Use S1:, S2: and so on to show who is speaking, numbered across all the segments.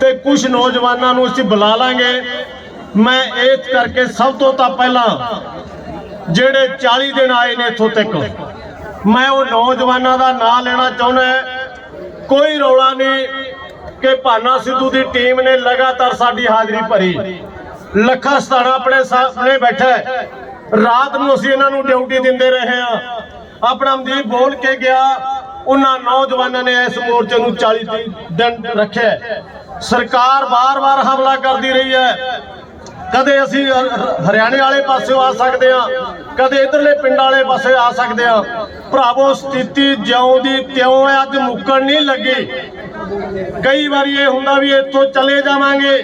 S1: ਤੇ ਕੁਝ ਨੌਜਵਾਨਾਂ ਨੂੰ ਅਸੀਂ ਬੁਲਾ ਲਾਂਗੇ। ਮੈਂ ਇਸ ਕਰਕੇ ਸਭ ਤੋਂ ਤਾਂ ਪਹਿਲਾਂ ਜਿਹੜੇ 40 ਦਿਨ ਆਏ ਨੇ ਇੱਥੋਂ ਤੱਕ, ਮੈਂ ਉਹ ਨੌਜਵਾਨਾਂ ਦਾ ਨਾਂ ਲੈਣਾ ਚਾਹੁੰਦਾ ਕੋਈ ਰੌਲਾ ਨਹੀਂ ਕਿ ਭਾਨਾ ਸਿੱਧੂ ਦੀ ਟੀਮ ਨੇ ਲਗਾਤਾਰ ਸਾਡੀ ਹਾਜ਼ਰੀ ਭਰੀ। ਲੱਖਾ ਸਤਾਣਾ ਆਪਣੇ ਸਾਹਮਣੇ ਬੈਠਾ ਰਾਤ ਨੂੰ ਅਸੀਂ ਇਹਨਾਂ ਨੂੰ ਡਿਊਟੀ ਦਿੰਦੇ ਰਹੇ ਹਾਂ। ਆਪਣਾ ਮਨਦੀਪ ਬੋਲ ਕੇ ਗਿਆ। ਉਹਨਾਂ ਨੌਜਵਾਨਾਂ ਨੇ ਇਸ ਮੋਰਚੇ ਨੂੰ 40 ਦਿਨ ਰੱਖਿਆ ਸਰਕਾਰ ਬਾਰ-ਬਾਰ ਹਮਲਾ ਕਰਦੀ ਰਹੀ ਹੈ। ਕਦੇ ਅਸੀਂ ਹਰਿਆਣੇ ਵਾਲੇ ਪਾਸਿਓਂ ਆ ਸਕਦੇ ਹਾਂ, ਕਦੇ ਇਧਰਲੇ ਪਿੰਡਾਂ ਵਾਲੇ ਪਾਸੇ ਆ ਸਕਦੇ ਹਾਂ। ਭਰਾਵੋ, ਸਥਿਤੀ ਜਿਉਂ ਦੀ ਤਿਉਂ ਹੈ, ਅੱਜ ਮੁੱਕਣ ਨਹੀਂ ਲੱਗੀ। ਕਈ ਵਾਰੀ ਇਹ ਹੁੰਦਾ ਵੀ ਇੱਥੋਂ ਚਲੇ ਜਾਵਾਂਗੇ,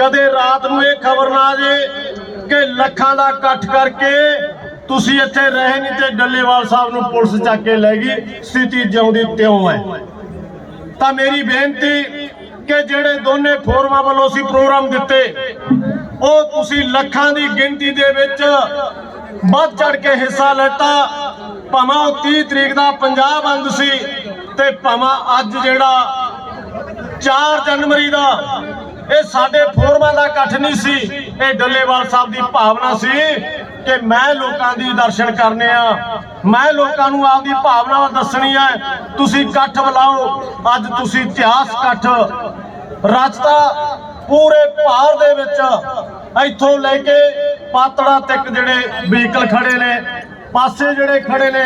S1: ਕਦੇ ਰਾਤ ਨੂੰ ਇਹ ਖਬਰ ਨਾ ਆ ਜੇ ਕਿ ਲੱਖਾਂ ਦਾ ਇਕੱਠ ਕਰਕੇ ਤੁਸੀਂ ਇੱਥੇ ਰਹੇ ਨਹੀਂ ਤੇ ਡੱਲੇਵਾਲ ਸਾਹਿਬ ਨੂੰ ਪੁਲਿਸ ਚੱਕ ਕੇ ਲੈ ਗਈ। ਸਥਿਤੀ ਜਿਉਂ ਦੀ ਤਿਉਂ ਹੈ। ਤਾਂ ਮੇਰੀ ਬੇਨਤੀ ਕਿ ਜਿਹੜੇ ਦੋਨੇ ਫੋਰਮਾਂ ਵੱਲੋਂ ਅਸੀਂ ਪ੍ਰੋਗਰਾਮ ਦਿੱਤੇ, ਉਹ ਤੁਸੀਂ ਲੱਖਾਂ ਦੀ ਗਿਣਤੀ ਦੇ ਵਿੱਚ ਵੱਧ ਚੜ ਕੇ ਹਿੱਸਾ ਲੈਤਾ। ਭਾਵੇਂ ਉਹ 30 ਤਰੀਕ ਦਾ ਪੰਜਾਬ ਬੰਦ ਸੀ ਤੇ ਭਾਵੇਂ ਅੱਜ ਜਿਹੜਾ 4 ਜਨਵਰੀ ਦਾ ਇਹ ਸਾਡੇ ਫੋਰਮਾਂ ਦਾ ਇਕੱਠ ਨਹੀਂ ਸੀ। ਇਹ ਡੱਲੇਵਾਲ ਸਾਹਿਬ ਦੀ ਭਾਵਨਾ ਸੀ ਕਿ ਮੈਂ ਲੋਕਾਂ ਦੀ ਦਰਸ਼ਨ ਕਰਨੇ ਆ। ਮੈਂ ਲੋਕਾਂ ਨੂੰ ਆਪਦੀ ਭਾਵਨਾ ਦੱਸਣੀ ਹੈ ਤੁਸੀਂ ਇਕੱਠ ਬੁਲਾਓ। ਅੱਜ ਤੁਸੀਂ ਇਤਿਹਾਸ ਇਕੱਠ। ਰਚਤਾ ਪੂਰੇ ਭਾਰ ਦੇ ਵਿੱਚ ਇੱਥੋਂ ਲੈ ਕੇ ਪਾਤੜਾ ਤੱਕ ਜਿਹੜੇ ਵਹੀਕਲ ਖੜੇ ਨੇ, ਪਾਸੇ ਜਿਹੜੇ ਖੜੇ ਨੇ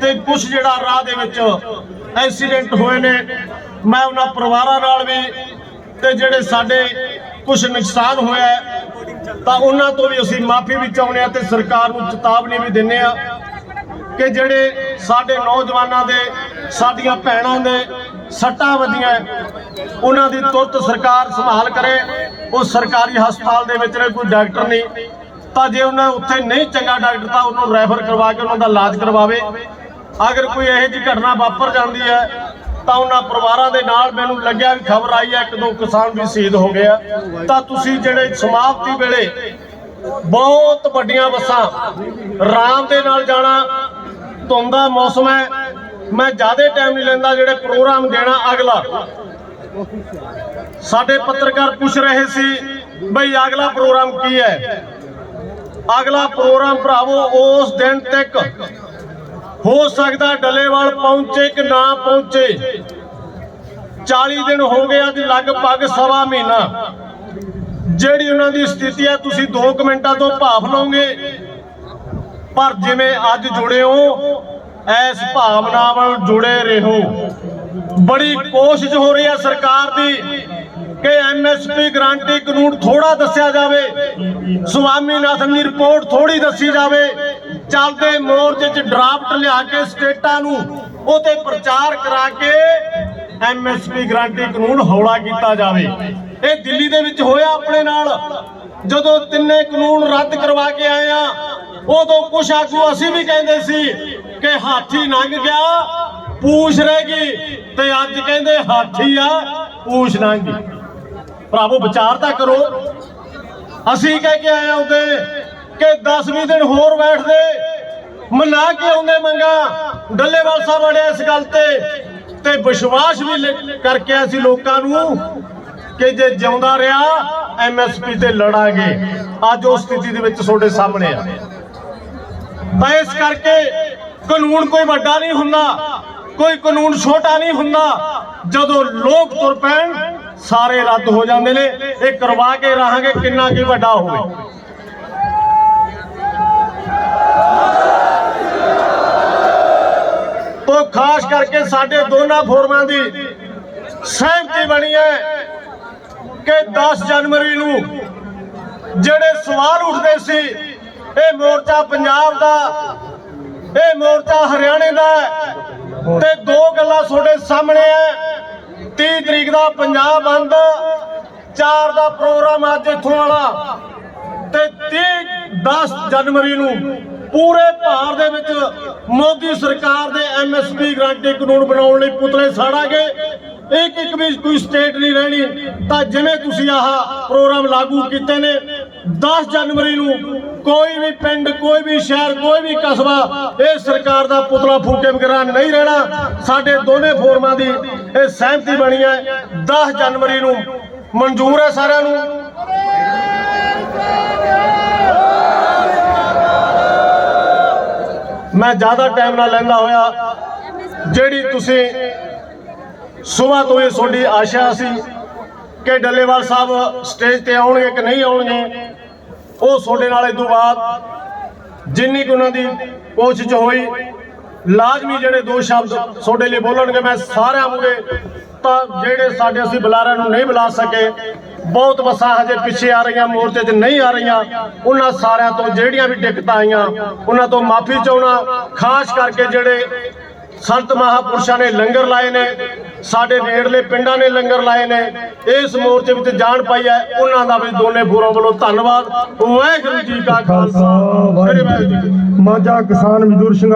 S1: ਤੇ ਕੁਝ ਜਿਹੜਾ ਰਾਹ ਦੇ ਵਿੱਚ ਐਕਸੀਡੈਂਟ ਹੋਏ ਨੇ। ਮੈਂ ਉਹਨਾਂ ਪਰਿਵਾਰਾਂ ਨਾਲ ਵੀ ਤੇ ਜਿਹੜੇ ਸਾਡੇ ਕੁਝ ਨੁਕਸਾਨ ਹੋਇਆ ਤਾਂ ਉਹਨਾਂ ਤੋਂ ਵੀ ਅਸੀਂ ਮਾਫੀ ਵੀ ਚਾਹੁੰਦੇ ਆ ਤੇ ਸਰਕਾਰ ਨੂੰ ਚੇਤਾਵਨੀ ਵੀ ਦਿੰਨੇ ਆ ਕਿ ਜਿਹੜੇ ਸਾਡੇ ਨੌਜਵਾਨਾਂ ਦੇ, ਸਾਡੀਆਂ ਭੈਣਾਂ ਦੇ ਸੱਟਾਂ ਵਧੀਆਂ ਉਹਨਾਂ ਦੀ ਤੁਰਤ ਸਰਕਾਰ ਸੰਭਾਲ ਕਰੇ, ਉਹ ਸਰਕਾਰੀ ਹਸਪਤਾਲ ਦੇ ਵਿੱਚ ਨੇ ਕੋਈ ਡਾਕਟਰ ਨਹੀਂ। ਤਾਂ ਜੇ ਉਹਨਾਂ ਉੱਥੇ ਨਹੀਂ ਚੰਗਾ ਡਾਕਟਰ, ਤਾਂ ਉਹਨੂੰ ਰੈਫਰ ਕਰਵਾ ਕੇ ਉਹਨਾਂ ਦਾ ਇਲਾਜ ਕਰਵਾਵੇ। ਅਗਰ ਕੋਈ ਇਹੋ ਜਿਹੀ ਘਟਨਾ ਵਾਪਰ ਜਾਂਦੀ ਹੈ ਤਾਂ ਉਹਨਾਂ ਪਰਿਵਾਰਾਂ ਦੇ ਨਾਲ ਮੈਨੂੰ ਲੱਗਿਆ ਵੀ ਖਬਰ ਆਈ ਹੈ, ਇੱਕ ਦੋ ਕਿਸਾਨ ਵੀ ਸ਼ਹੀਦ ਹੋ ਗਏ ਆ। ਤਾਂ ਤੁਸੀਂ ਜਿਹੜੇ ਸਮਾਪਤੀ ਵੇਲੇ ਬਹੁਤ ਵੱਡੀਆਂ ਬੱਸਾਂ ਆਰਾਮ ਦੇ ਨਾਲ ਜਾਣਾ, ਧੁੰਦਾ ਮੌਸਮ ਹੈ, ਮੈਂ ਜ਼ਿਆਦਾ ਟਾਈਮ ਨਹੀਂ ਲੈਂਦਾ ਜਿਹੜੇ ਪ੍ਰੋਗਰਾਮ ਦੇਣਾ ਅਗਲਾ। ਸਾਡੇ ਪੱਤਰਕਾਰ ਪੁੱਛ ਰਹੇ ਸੀ ਬਈ ਅਗਲਾ ਪ੍ਰੋਗਰਾਮ ਕੀ ਹੈ? ਅਗਲਾ ਪ੍ਰੋਗਰਾਮ ਭਰਾਵੋ ਉਸ ਦਿਨ ਤੱਕ ਹੋ ਸਕਦਾ ਡੱਲੇਵਾਲ ਪਹੁੰਚੇ ਕਿ ਨਾ ਪਹੁੰਚੇ? 40 ਦਿਨ ਹੋ ਗਏ ਅੱਜ ਲਗਭਗ ਸਵਾ ਮਹੀਨਾ। ਜਿਹੜੀ ਉਹਨਾਂ ਦੀ ਸਥਿਤੀ ਹੈ, ਤੁਸੀਂ 2 ਮਿੰਟਾਂ ਤੋਂ ਭਾਫ ਲਓਗੇ ਪਰ ਜਿਵੇਂ ਅੱਜ ਜੁੜੇ ਹੋ ਐਸ ਭਾਵਨਾ ਨਾਲ ਜੁੜੇ ਰਹੋ। ਬੜੀ ਕੋਸ਼ਿਸ਼ ਹੋ ਰਹੀ ਹੈ ਸਰਕਾਰ ਦੀ ਕਿ ਐਮਐਸਪੀ ਗਰੰਟੀ ਕਾਨੂੰਨ ਥੋੜਾ ਦੱਸਿਆ ਜਾਵੇ। ਸੁਆਮੀਨਾਥਨ ਦੀ ਰਿਪੋਰਟ ਥੋੜੀ ਦੱਸੀ ਜਾਵੇ। ਚੱਲਦੇ ਮੋਰਚੇ 'ਚ ਡਰਾਫਟ ਲਿਆ ਕੇ ਸਟੇਟਾਂ ਨੂੰ ਉਹ ਪ੍ਰਚਾਰ ਕਰਾ ਕੇ ਐਮਐਸਪੀ ਗਰੰਟੀ ਕਾਨੂੰਨ ਹੌਲਾ ਕੀਤਾ ਜਾਵੇ। ਇਹ ਦਿੱਲੀ ਦੇ ਵਿੱਚ ਹੋਇਆ ਆਪਣੇ ਨਾਲ। ਜਦੋਂ ਤਿੰਨੇ ਕਾਨੂੰਨ ਰੱਦ ਕਰਵਾ ਕੇ ਆਏ ਆ, ਉਦੋਂ ਕੁਛ ਆਗੂ ਅਸੀਂ ਵੀ ਕਹਿੰਦੇ ਸੀ ਕਿ ਹਾਥੀ ਲੰਘ ਗਿਆ, ਪੂਛ ਰਹਿ ਗਈ ਤੇ ਅੱਜ ਕਹਿੰਦੇ ਹਾਥੀ ਆ, ਪੂਛ ਲੰਘ ਗਈ। ਭਰਾਵੋ, ਵਿਚਾਰ ਤਾਂ ਕਰੋ। ਅਸੀਂ ਕਹਿ ਕੇ ਆਏ ਉਹਦੇ ਕਿ 10-20 ਦਿਨ ਹੋਰ ਬੈਠਦੇ। ਮਨਾ ਕੇ ਆਉਂਦੇ ਮੰਗਾ। ਡੱਲੇਵਾਲ ਸਾਹਿਬ ਅੜਿਆ ਇਸ ਗੱਲ ਤੇ ਤੇ ਵਿਸ਼ਵਾਸ ਵੀ ਕਰਕੇ ਆਏ ਲੋਕਾਂ ਨੂੰ ਕਿ ਜੇ ਜਿਉਂਦਾ ਰਿਹਾ ਐਮਐਸਪੀ ਤੇ ਲੜਾਂਗੇ। ਅੱਜ ਉਹ ਸਥਿਤੀ ਦੇ ਵਿੱਚ ਤੁਹਾਡੇ ਸਾਹਮਣੇ ਆ। ਤਾਂ ਇਸ ਕਰਕੇ ਕਾਨੂੰਨ ਕੋਈ ਵੱਡਾ ਨਹੀਂ ਹੁੰਦਾ, ਕੋਈ ਕਾਨੂੰਨ ਛੋਟਾ ਨਹੀਂ ਹੁੰਦਾ। ਜਦੋਂ ਲੋਕ ਤੁਰ ਪੈਣ, ਸਾਰੇ ਰੱਦ ਹੋ ਜਾਂਦੇ ਨੇ। ਇਹ ਕਰਵਾ ਕੇ ਰਹਾਂਗੇ, ਕਿੰਨਾ ਕੀ ਵੱਡਾ ਹੋਵੇ। ਤੋਂ ਖਾਸ ਕਰਕੇ ਸਾਡੇ ਦੋਨਾਂ ਫੋਰਮਾਂ ਦੀ ਸਹਿਮਤੀ ਬਣੀ ਹੈ ਕਿ 10 ਜਨਵਰੀ ਨੂੰ ਜਿਹੜੇ ਸਵਾਲ ਉੱਠਦੇ ਸੀ, ਇਹ ਮੋਰਚਾ ਪੰਜਾਬ ਦਾ, ਇਹ ਮੋਰਚਾ ਹਰਿਆਣੇ ਦਾ ਤੇ ਦੋ ਗੱਲਾਂ ਤੁਹਾਡੇ ਸਾਹਮਣੇ ਹੈ। 30 ਤਰੀਕ ਦਾ ਪੰਜਾਬ ਬੰਦ 4 ਦਾ ਪ੍ਰੋਗਰਾਮ ਅੱਜ ਇੱਥੋਂ ਵਾਲਾ ਤੇ 30 10 ਜਨਵਰੀ ਨੂੰ ਪੂਰੇ ਭਾਰਤ ਦੇ ਵਿੱਚ ਮੋਦੀ ਸਰਕਾਰ ਦੇ ਐਮਐਸਪੀ ਗਰੰਟੀ ਕਾਨੂੰਨ ਬਣਾਉਣ ਲਈ ਪੁਤਲੇ ਸਾੜਾਂਗੇ। ਇੱਕ ਇੱਕ ਵੀ ਕੋਈ ਸਟੇਟ ਨਹੀਂ ਰਹਿਣੀ, ਤਾਂ ਜਿਵੇਂ ਤੁਸੀਂ ਆਹ ਪ੍ਰੋਗਰਾਮ ਲਾਗੂ ਕੀਤੇ ਨੇ 10 ਜਨਵਰੀ ਨੂੰ ਕੋਈ ਵੀ ਪਿੰਡ, ਕੋਈ ਵੀ ਸ਼ਹਿਰ, ਕੋਈ ਵੀ ਕਸਬਾ ਇਹ ਸਰਕਾਰ ਦਾ ਪੁਤਲਾ ਫੂਕੇ ਵਗੈਰਾ ਨਹੀਂ ਰਹਿਣਾ। ਸਾਡੇ ਦੋਨੇ ਫੋਰਮਾਂ ਦੀ ਇਹ ਸਹਿਮਤੀ ਬਣੀ ਹੈ। 10 ਜਨਵਰੀ ਨੂੰ ਮਨਜ਼ੂਰ ਹੈ ਸਾਰਿਆਂ ਨੂੰ। ਮੈਂ ਜ਼ਿਆਦਾ ਟਾਈਮ ਨਾ ਲੈਂਦਾ ਹੋਇਆ, ਜਿਹੜੀ ਤੁਸੀਂ ਸਵੇਰ ਤੋਂ ਇਹ ਤੁਹਾਡੀ ਆਸ਼ਾ ਸੀ ਕਿ ਡੱਲੇਵਾਲ ਸਾਹਿਬ ਸਟੇਜ ਤੇ ਆਉਣਗੇ ਕਿ ਨਹੀਂ ਆਉਣਗੇ, ਉਹ ਤੁਹਾਡੇ ਨਾਲ ਇਹ ਤੋਂ ਬਾਅਦ ਜਿੰਨੀ ਕੁ ਉਹਨਾਂ ਦੀ ਕੋਸ਼ਿਸ਼ ਹੋਈ, ਲਾਜ਼ਮੀ ਜਿਹੜੇ ਦੋ ਸ਼ਬਦ ਤੁਹਾਡੇ ਲਈ ਬੋਲਣਗੇ, ਮੈਂ ਸਾਰਿਆਂ ਮੂਰੇ ਤਾਂ ਜਿਹੜੇ ਸਾਡੇ ਅਸੀਂ ਬੁਲਾਰਿਆਂ ਨੂੰ ਨਹੀਂ ਬੁਲਾ ਸਕੇ ਬਹੁਤ ਬੱਸਾਂ ਹਜੇ ਪਿੱਛੇ ਆ ਰਹੀਆਂ, ਮੋਰਚੇ 'ਚ ਨਹੀਂ ਆ ਰਹੀਆਂ। ਉਹਨਾਂ ਸਾਰਿਆਂ ਤੋਂ ਜਿਹੜੀਆਂ ਵੀ ਦਿੱਕਤਾਂ ਆਈਆਂ, ਉਹਨਾਂ ਤੋਂ ਮਾਫੀ ਚਾਹਣਾ ਖਾਸ ਕਰਕੇ ਜਿਹੜੇ ਸੰਤ ਮਹਾਪੁਰਸ਼ਾਂ ਨੇ ਲੰਗਰ ਲਾਏ ਨੇ, ਸਾਡੇ ਨੇੜਲੇ ਪਿੰਡਾਂ ਨੇ ਲੰਗਰ ਲਾਏ ਨੇ, ਇਸ ਮੋਰਚੇ ਵਿੱਚ ਜਾਣ ਪਾਈ ਹੈ, ਉਹਨਾਂ ਦਾ ਵੀ ਦੋਨੇ ਫੋਰਾਂ ਵੱਲੋਂ ਧੰਨਵਾਦ। ਵਾਹਿਗੁਰੂ ਜੀ ਕਾ ਖਾਲਸਾ ਵਾਹਿਗੁਰੂ ਜੀ
S2: ਮਾਝਾ ਕਿਸਾਨ ਮਜ਼ਦੂਰ ਸੰਘ